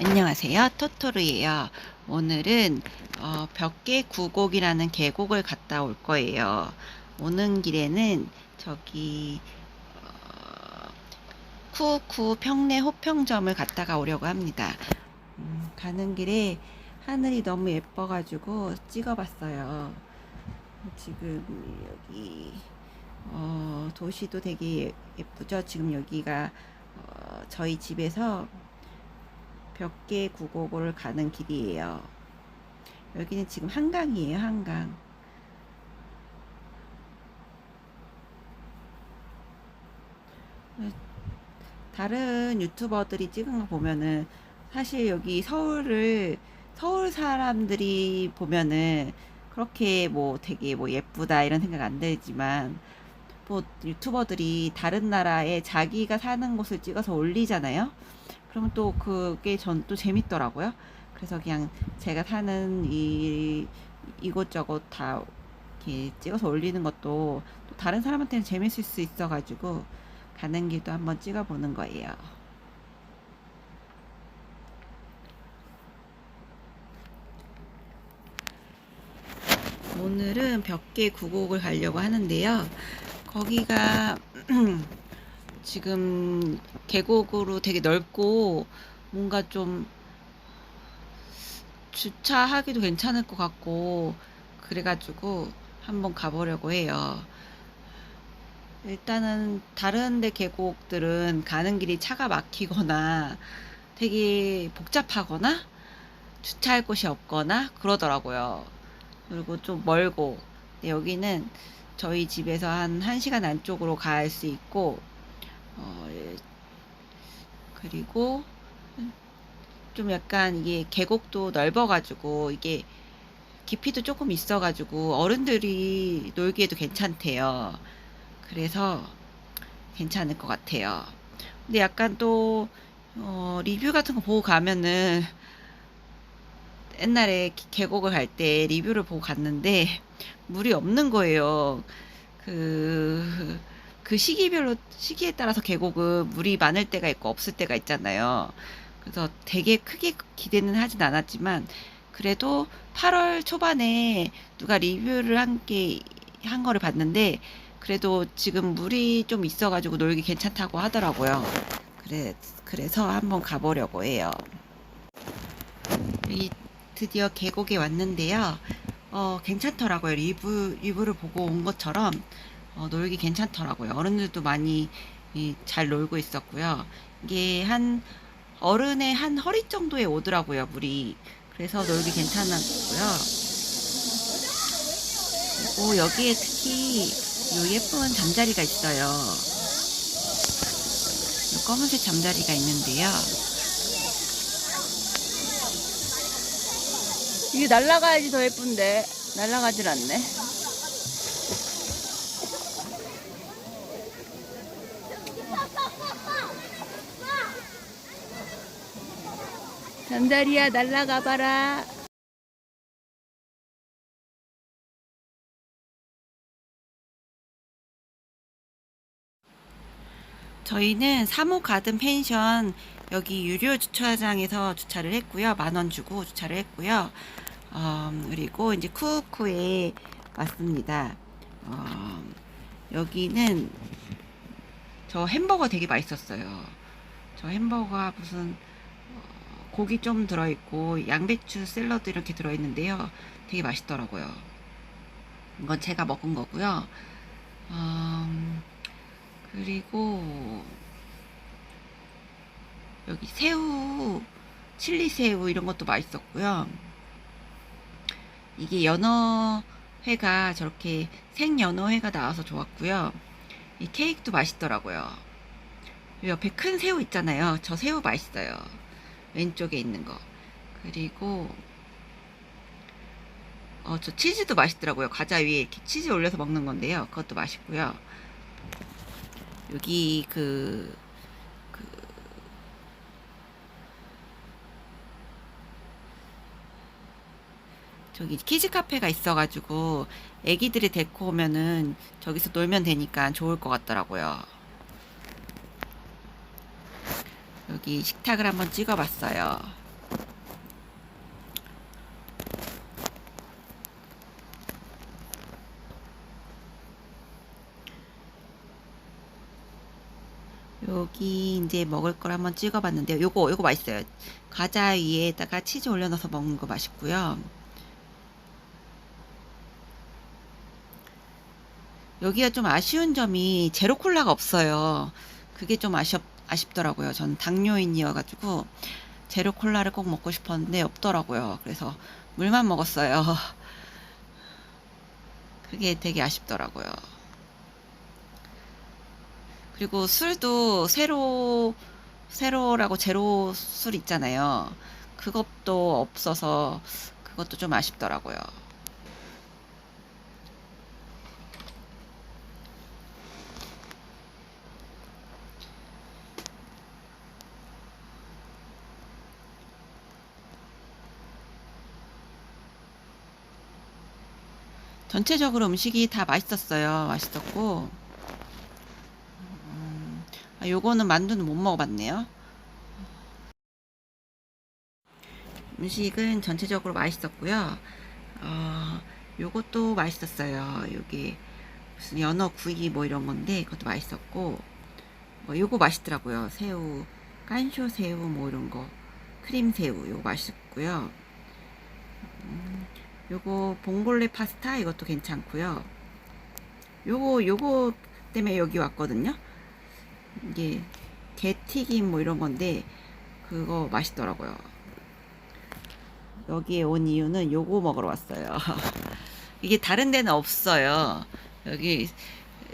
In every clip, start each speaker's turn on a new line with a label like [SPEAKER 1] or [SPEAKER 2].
[SPEAKER 1] 안녕하세요. 토토르예요. 오늘은 어, 벽계 구곡이라는 계곡을 갔다 올 거예요. 오는 길에는 저기 어, 쿠쿠 평내 호평점을 갔다가 오려고 합니다. 음, 가는 길에 하늘이 너무 예뻐가지고 찍어봤어요. 지금 여기 어, 도시도 되게 예쁘죠. 지금 여기가 어, 저희 집에서 벽계 구곡을 가는 길이에요. 여기는 지금 한강이에요, 한강. 다른 유튜버들이 찍은 거 보면은 사실 여기 서울을 서울 사람들이 보면은 그렇게 뭐 되게 뭐 예쁘다 이런 생각 안 들지만 뭐 유튜버들이 다른 나라에 자기가 사는 곳을 찍어서 올리잖아요. 그러면 또 그게 전 또 재밌더라고요. 그래서 그냥 제가 사는 이 이곳저곳 다 이렇게 찍어서 올리는 것도 또 다른 사람한테는 재밌을 수 있어가지고 가는 길도 한번 찍어보는 거예요. 오늘은 벽계 구곡을 가려고 하는데요. 거기가 지금 계곡으로 되게 넓고 뭔가 좀 주차하기도 괜찮을 것 같고 그래가지고 한번 가보려고 해요. 일단은 다른 데 계곡들은 가는 길이 차가 막히거나 되게 복잡하거나 주차할 곳이 없거나 그러더라고요. 그리고 좀 멀고 여기는 저희 집에서 한 1시간 안쪽으로 갈 수 있고 어, 예. 그리고 좀 약간 이게 계곡도 넓어가지고 이게 깊이도 조금 있어가지고 어른들이 놀기에도 괜찮대요. 그래서 괜찮을 것 같아요. 근데 약간 또 어, 리뷰 같은 거 보고 가면은 옛날에 기- 계곡을 갈 때 리뷰를 보고 갔는데 물이 없는 거예요. 그, 그 시기별로, 시기에 따라서 계곡은 물이 많을 때가 있고 없을 때가 있잖아요. 그래서 되게 크게 기대는 하진 않았지만, 그래도 8월 초반에 누가 리뷰를 한 게, 한 거를 봤는데, 그래도 지금 물이 좀 있어가지고 놀기 괜찮다고 하더라고요. 그래, 그래서 한번 가보려고 해요. 여기 드디어 계곡에 왔는데요. 어, 괜찮더라고요. 리뷰, 리뷰를 보고 온 것처럼, 어, 놀기 괜찮더라고요. 어른들도 많이 이, 잘 놀고 있었고요. 이게 한, 어른의 한 허리 정도에 오더라고요, 물이. 그래서 놀기 괜찮았고요. 오, 여기에 특히 요 예쁜 잠자리가 있어요. 요 검은색 잠자리가 있는데요. 이게 날아가야지 더 예쁜데 날아가질 않네. 잠자리야 날아가 봐라. 저희는 3호 가든 펜션 여기 유료 주차장에서 주차를 했고요. 만 원 주고 주차를 했고요. 어, 그리고 이제 쿠쿠에 왔습니다. 어, 여기는 저 햄버거 되게 맛있었어요. 저 햄버거가 무슨 어, 고기 좀 들어있고 양배추 샐러드 이렇게 들어있는데요. 되게 맛있더라고요. 이건 제가 먹은 거고요. 음, 그리고 여기 새우, 칠리 새우 이런 것도 맛있었고요. 이게 연어회가 저렇게 생연어회가 나와서 좋았고요. 이 케이크도 맛있더라고요. 요 옆에 큰 새우 있잖아요. 저 새우 맛있어요. 왼쪽에 있는 거. 그리고 어, 저 치즈도 맛있더라고요. 과자 위에 이렇게 치즈 올려서 먹는 건데요. 그것도 맛있고요. 여기 그, 그, 저기 키즈 카페가 있어가지고 애기들이 데리고 오면은 저기서 놀면 되니까 좋을 것 같더라고요. 여기 식탁을 한번 찍어봤어요. 여기 이제 먹을 걸 한번 찍어봤는데요. 요거 요거 맛있어요. 과자 위에다가 치즈 올려넣어서 먹는 거 맛있고요. 여기가 좀 아쉬운 점이 제로 콜라가 없어요. 그게 좀 아쉽 아쉽더라고요. 전 당뇨인이어가지고 제로 콜라를 꼭 먹고 싶었는데 없더라고요. 그래서 물만 먹었어요. 그게 되게 아쉽더라고요. 그리고 술도 세로 세로라고 제로 술 있잖아요. 그것도 없어서 그것도 좀 아쉽더라고요. 전체적으로 음식이 다 맛있었어요. 맛있었고, 음, 아, 요거는 만두는 못 먹어봤네요. 음식은 전체적으로 맛있었고요. 어, 요것도 맛있었어요. 요게 무슨 연어 구이 뭐 이런 건데 그것도 맛있었고, 뭐 요거 맛있더라고요. 새우, 깐쇼 새우 뭐 이런 거, 크림 새우 요거 맛있었고요. 음, 요거 봉골레 파스타 이것도 괜찮고요. 요거 요거 때문에 여기 왔거든요. 이게 게튀김 뭐 이런 건데 그거 맛있더라고요. 여기에 온 이유는 요거 먹으러 왔어요. 이게 다른 데는 없어요. 여기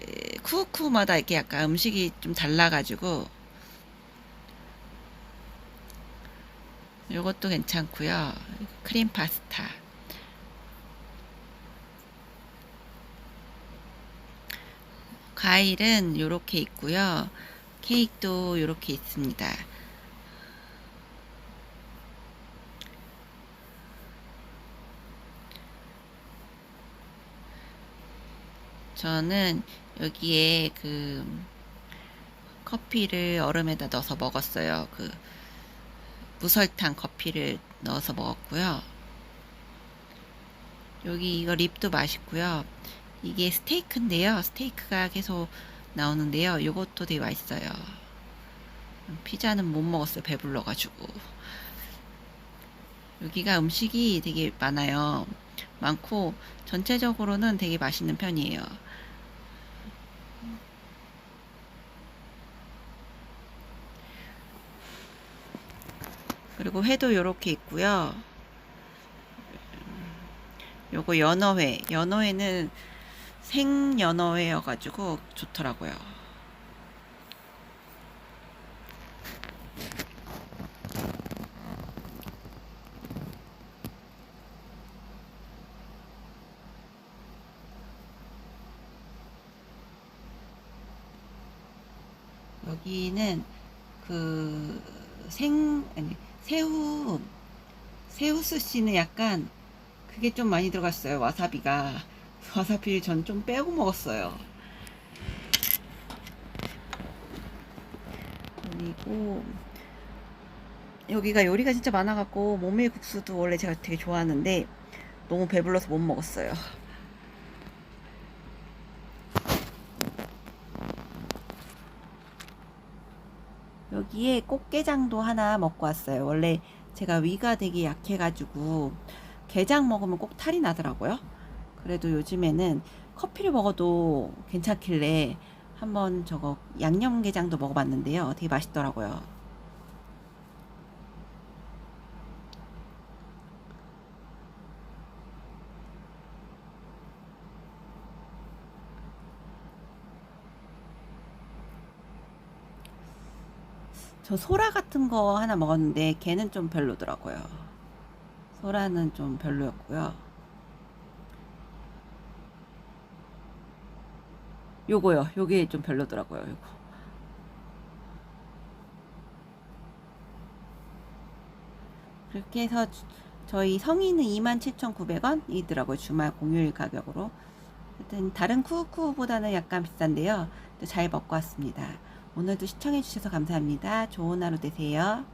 [SPEAKER 1] 에, 쿠쿠마다 이렇게 약간 음식이 좀 달라가지고 요것도 괜찮고요. 크림 파스타. 과일은 요렇게 있고요. 케이크도 요렇게 있습니다. 저는 여기에 그 커피를 얼음에다 넣어서 먹었어요. 그 무설탕 커피를 넣어서 먹었고요. 여기 이거 립도 맛있고요. 이게 스테이크인데요. 스테이크가 계속 나오는데요. 이것도 되게 맛있어요. 피자는 못 먹었어요. 배불러가지고. 여기가 음식이 되게 많아요. 많고 전체적으로는 되게 맛있는 편이에요. 그리고 회도 이렇게 있고요. 요거 연어회. 연어회는 생연어회여가지고 좋더라고요. 여기는 그 생 아니 새우 새우 스시는 약간 그게 좀 많이 들어갔어요 와사비가 와사비를 전좀 빼고 먹었어요 그리고 여기가 요리가 진짜 많아갖고 모밀 국수도 원래 제가 되게 좋아하는데 너무 배불러서 못 먹었어요 여기에 꽃게장도 하나 먹고 왔어요. 원래 제가 위가 되게 약해가지고 게장 먹으면 꼭 탈이 나더라고요. 그래도 요즘에는 커피를 먹어도 괜찮길래 한번 저거 양념게장도 먹어봤는데요. 되게 맛있더라고요. 저 소라 같은 거 하나 먹었는데 걔는 좀 별로더라고요. 소라는 좀 별로였고요. 요거요. 요게 좀 별로더라고요. 요거. 그렇게 해서 주- 저희 성인은 27,900원이더라고요. 주말 공휴일 가격으로. 하여튼 다른 쿠쿠보다는 약간 비싼데요. 또잘 먹고 왔습니다. 오늘도 시청해주셔서 감사합니다. 좋은 하루 되세요.